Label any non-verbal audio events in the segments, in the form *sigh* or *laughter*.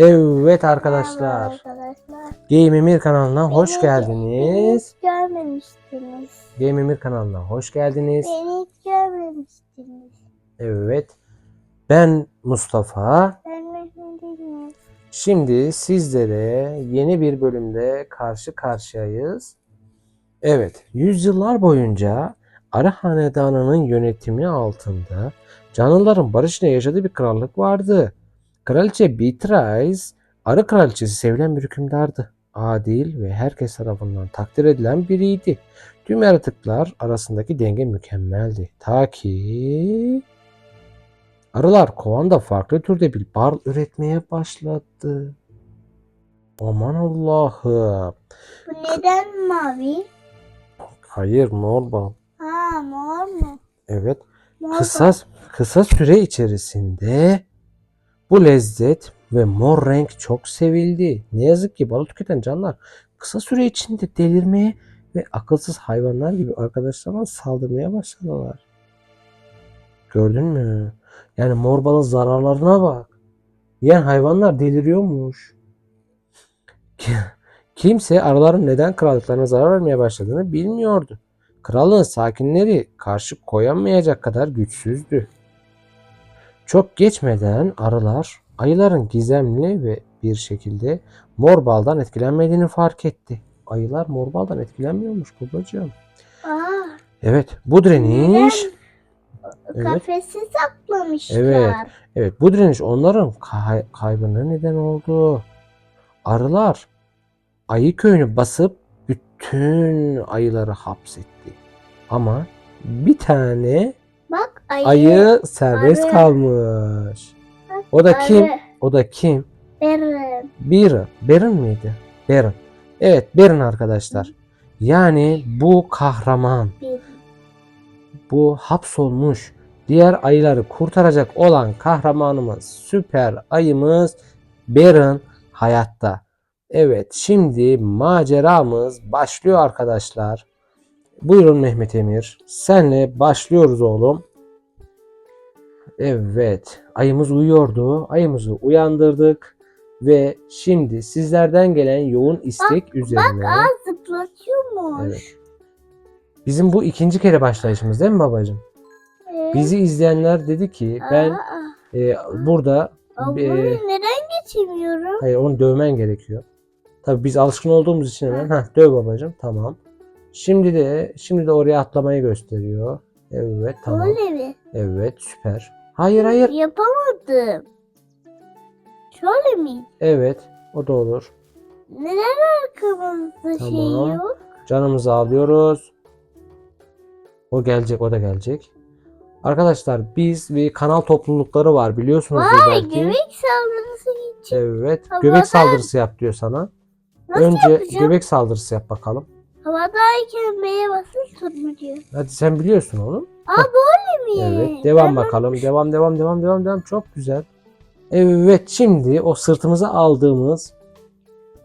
Evet arkadaşlar. Arkadaşlar. Game Emir kanalına hoş Beni- geldiniz. Beni hiç görmemiştiniz. Game Emir kanalına hoş geldiniz. Beni hiç görmemiştiniz. Evet. Ben Mustafa. Ben Mehmet'im. Şimdi sizlere yeni bir bölümde karşı karşıyayız. Evet, yüzyıllar boyunca Arı Hanedanı'nın yönetimi altında canlıların barışla yaşadığı bir krallık vardı. Kraliçe Beatrice, Arı Kraliçesi sevilen bir hükümdardı. Adil ve herkes tarafından takdir edilen biriydi. Tüm yaratıklar arasındaki denge mükemmeldi. Ta ki arılar kovanda farklı türde bir bal üretmeye başladı. Aman Allah'ım. Bu neden mavi? Hayır mor bal. Ha mor mu? Evet. Mor Kısa kısa süre içerisinde bu lezzet ve mor renk çok sevildi. Ne yazık ki balı tüketen canlılar kısa süre içinde delirmeye ve akılsız hayvanlar gibi arkadaşlarına saldırmaya başladılar. Gördün mü? Yani mor balın zararlarına bak. Yiyen hayvanlar deliriyormuş. Kimse arıların neden krallıklarına zarar vermeye başladığını bilmiyordu. Krallığın sakinleri karşı koyamayacak kadar güçsüzdü. Çok geçmeden arılar ayıların gizemli ve bir şekilde mor baldan etkilenmediğini fark etti. Ayılar mor baldan etkilenmiyormuş babacığım. Aa, Evet bu direniş Evet. kafesi saklamışlar. Evet. evet bu direniş onların kay- kaybına neden oldu. Arılar ayı köyünü basıp bütün ayıları hapsetti. Ama bir tane ayı. Ayı serbest Arı. kalmış. O da kim? Arı. O da kim? Biri. Berin miydi? Berin. Evet Berin arkadaşlar. Yani bu kahraman, bu hapsolmuş diğer ayıları kurtaracak olan kahramanımız, süper ayımız Berin hayatta. Evet şimdi maceramız başlıyor arkadaşlar. Buyurun Mehmet Emir. Senle başlıyoruz oğlum. Evet. Ayımız uyuyordu. Ayımızı uyandırdık. Ve şimdi sizlerden gelen yoğun istek üzerine. Aa zıplatıyormuş. Evet. Bizim bu ikinci kere başlayışımız değil mi babacığım? Evet. Bizi izleyenler dedi ki ben Aa, e, burada aa, e, neden geçemiyorum? hayır onu dövmen gerekiyor. Tabii biz alışkın olduğumuz için hemen ha döv babacığım tamam. Şimdi de şimdi de oraya atlamayı gösteriyor. Evet tamam. Böyle mi? Evet süper. Hayır hayır. Yapamadım. Şöyle mi? Evet o da olur. Neden arkamızda şey Tamam. yok? Canımızı alıyoruz. O gelecek o da gelecek. Arkadaşlar biz bir kanal toplulukları var biliyorsunuz Vay belki. göbek saldırısı için. Evet. Havada- Göbek saldırısı yap diyor sana. Nasıl Önce yapacağım? göbek saldırısı yap bakalım. Havadayken B'ye basılı tutmuyor. Hadi sen biliyorsun oğlum. Aa böyle mi? Evet. Devam bakalım. Devam devam devam devam devam. Çok güzel. Evet şimdi o sırtımıza aldığımız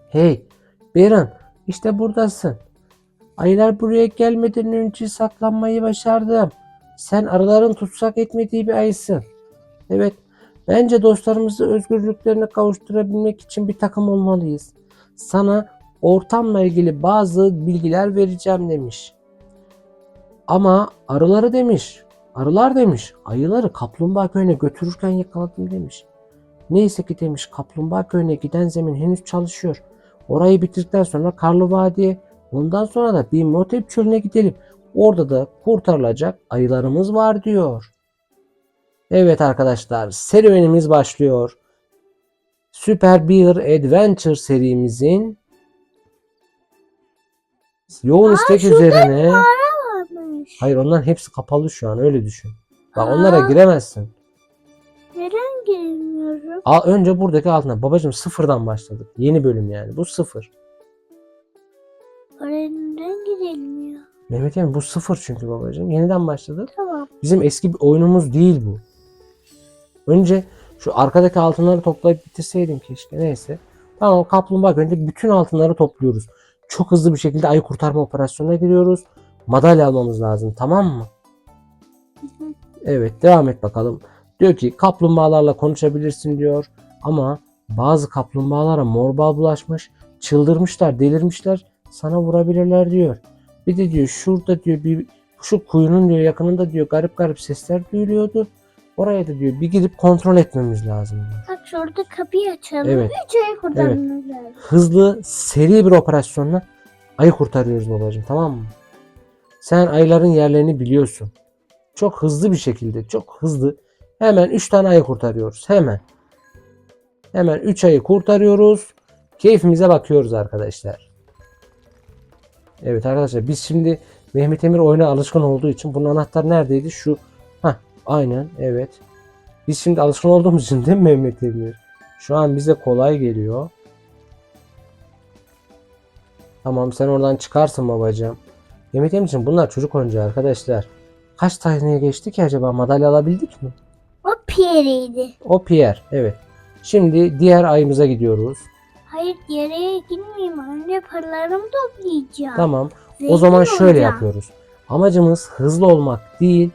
Hey Beren işte buradasın. Ayılar buraya gelmeden önce saklanmayı başardım. Sen arıların tutsak etmediği bir ayısın. Evet. Bence dostlarımızı özgürlüklerine kavuşturabilmek için bir takım olmalıyız. Sana ortamla ilgili bazı bilgiler vereceğim demiş. Ama arıları demiş. Arılar demiş. Ayıları kaplumbağa köyüne götürürken yakaladım demiş. Neyse ki demiş kaplumbağa köyüne giden zemin henüz çalışıyor. Orayı bitirdikten sonra Karlı Vadi'ye ondan sonra da bir Motep çölüne gidelim. Orada da kurtarılacak ayılarımız var diyor. Evet arkadaşlar serüvenimiz başlıyor. Super Bear Adventure serimizin yoğun istek üzerine Varmış. Hayır onların hepsi kapalı şu an öyle düşün. Bak onlara Aa. giremezsin. Neden giremiyorum? Al, önce buradaki altına. Babacım sıfırdan başladık. Yeni bölüm yani. Bu sıfır. Oraya neden girilmiyor? Mehmet Emin bu sıfır çünkü babacım. Yeniden başladık. Tamam. Bizim eski bir oyunumuz değil bu. Önce şu arkadaki altınları toplayıp bitirseydin keşke. Neyse. Tamam kaplumbağa önce bütün altınları topluyoruz. Çok hızlı bir şekilde ayı kurtarma operasyonuna giriyoruz. Madalya almamız lazım tamam mı? Evet devam et bakalım. Diyor ki kaplumbağalarla konuşabilirsin diyor. Ama Bazı kaplumbağalara mor bal bulaşmış. Çıldırmışlar, delirmişler. Sana vurabilirler diyor. Bir de diyor şurada diyor bir şu kuyunun diyor yakınında diyor garip garip sesler duyuluyordu. Oraya da diyor bir gidip kontrol etmemiz lazım diyor. Bak şurada kapıyı açalım. Evet. Ayı kurtarmamız lazım. Hızlı, seri bir operasyonla ayı kurtarıyoruz babacığım tamam mı? Sen ayıların yerlerini biliyorsun. Çok hızlı bir şekilde, çok hızlı. Hemen 3 tane ayı kurtarıyoruz. Hemen. Hemen 3 ayı kurtarıyoruz. Keyfimize bakıyoruz arkadaşlar. Evet arkadaşlar biz şimdi Mehmet Emir oyuna alışkın olduğu için bunun anahtar neredeydi? Şu. Hah aynen evet. Biz şimdi alışkın olduğumuz için değil mi Mehmet Emir? Şu an bize kolay geliyor. Tamam sen oradan çıkarsın babacığım. Mehmet Emir için bunlar çocuk oyuncağı arkadaşlar. Kaç taneye geçti ki acaba? Madalya alabildik mi? O Pierre'ydi. O Pierre. Evet. Şimdi diğer ayımıza gidiyoruz. Hayır yere gitmeyeyim. Önce paralarımı toplayacağım. Tamam. O Zengin zaman şöyle olacağım. yapıyoruz. Amacımız hızlı olmak değil,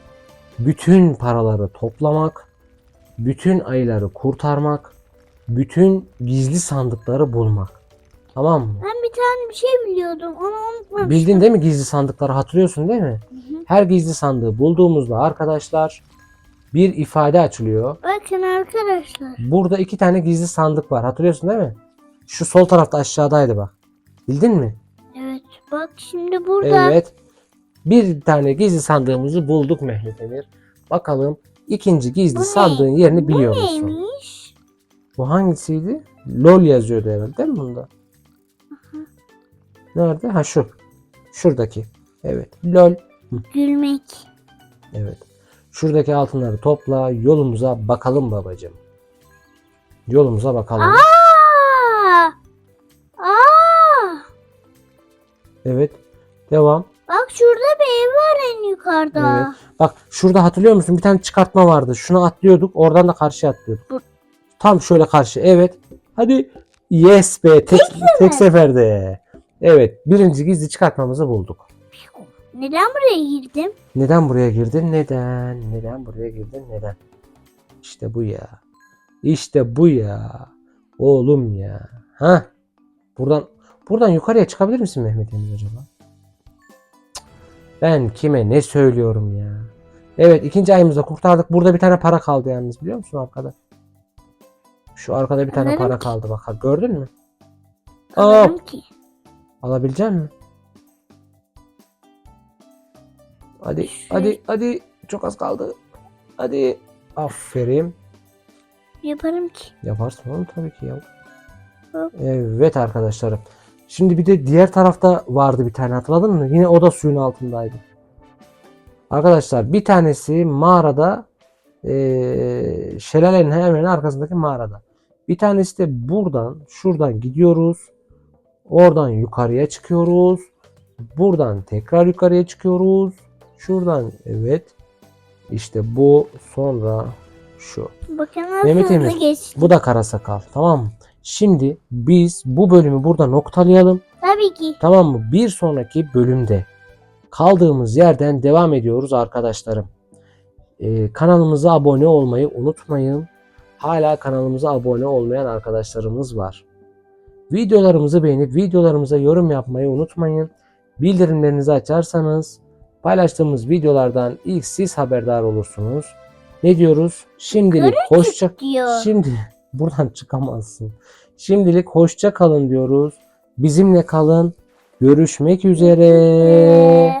bütün paraları toplamak, bütün ayıları kurtarmak, bütün gizli sandıkları bulmak. Tamam mı? Ben bir tane bir şey biliyordum. Onu unutmamıştım. Bildin değil mi gizli sandıkları hatırlıyorsun değil mi? Hı hı. Her gizli sandığı bulduğumuzda arkadaşlar bir ifade açılıyor. Bakın arkadaşlar. Burada iki tane gizli sandık var. Hatırlıyorsun değil mi? Şu sol tarafta aşağıdaydı bak. Bildin mi? Evet bak şimdi burada. Evet. Bir tane gizli sandığımızı bulduk Mehmet Emir. Bakalım ikinci gizli Bu ne? sandığın yerini biliyor Bu musun? neymiş? Bu hangisiydi? LOL yazıyordu herhalde değil mi bunda? Nerede? Ha şu. Şuradaki. Evet. LOL. Gülmek. Evet. Şuradaki altınları topla. Yolumuza bakalım babacığım. Yolumuza bakalım. Aa! Aa! Evet. Devam. Bak şurada bir ev var en yukarıda. Evet. Bak şurada hatırlıyor musun? Bir tane çıkartma vardı. Şunu atlıyorduk. Oradan da karşıya atlıyorduk. Bu- Tam şöyle karşı. Evet. Hadi. Yes be. Tek, tek seferde. Evet. Birinci gizli çıkartmamızı bulduk. Neden buraya girdim? Neden buraya girdin? Neden? Neden buraya girdin? Neden? İşte bu ya. İşte bu ya. Oğlum ya. Ha? Buradan buradan yukarıya çıkabilir misin Mehmet Emir acaba? Ben kime ne söylüyorum ya? Evet ikinci ayımızda kurtardık. Burada bir tane para kaldı yalnız biliyor musun arkada? Şu arkada bir tane Alırım para ki. kaldı bak. Gördün mü? Aa, Alırım ki. Alabilecek misin? Hadi hadi hadi çok az kaldı. Hadi. Aferin. Yaparım ki. Yaparsın oğlum tabii ki ya. Hop. Evet arkadaşlarım. Şimdi bir de diğer tarafta vardı bir tane hatırladın mı? Yine o da suyun altındaydı. Arkadaşlar bir tanesi mağarada eee şelalenin hemen arkasındaki mağarada. Bir tanesi de buradan şuradan gidiyoruz. Oradan yukarıya çıkıyoruz. Buradan tekrar yukarıya çıkıyoruz. Şuradan evet. İşte bu sonra şu. Bakın Mehmet Emir, geçti. Bu da kara sakal. Tamam mı? Şimdi biz bu bölümü burada noktalayalım. Tabii ki. Tamam mı? Bir sonraki bölümde kaldığımız yerden devam ediyoruz arkadaşlarım. Ee, kanalımıza abone olmayı unutmayın. Hala kanalımıza abone olmayan arkadaşlarımız var. Videolarımızı beğenip videolarımıza yorum yapmayı unutmayın. Bildirimlerinizi açarsanız paylaştığımız videolardan ilk siz haberdar olursunuz. Ne diyoruz? Şimdilik hoşça Diyor. Şimdi *laughs* buradan çıkamazsın. Şimdilik hoşça kalın diyoruz. Bizimle kalın. Görüşmek üzere.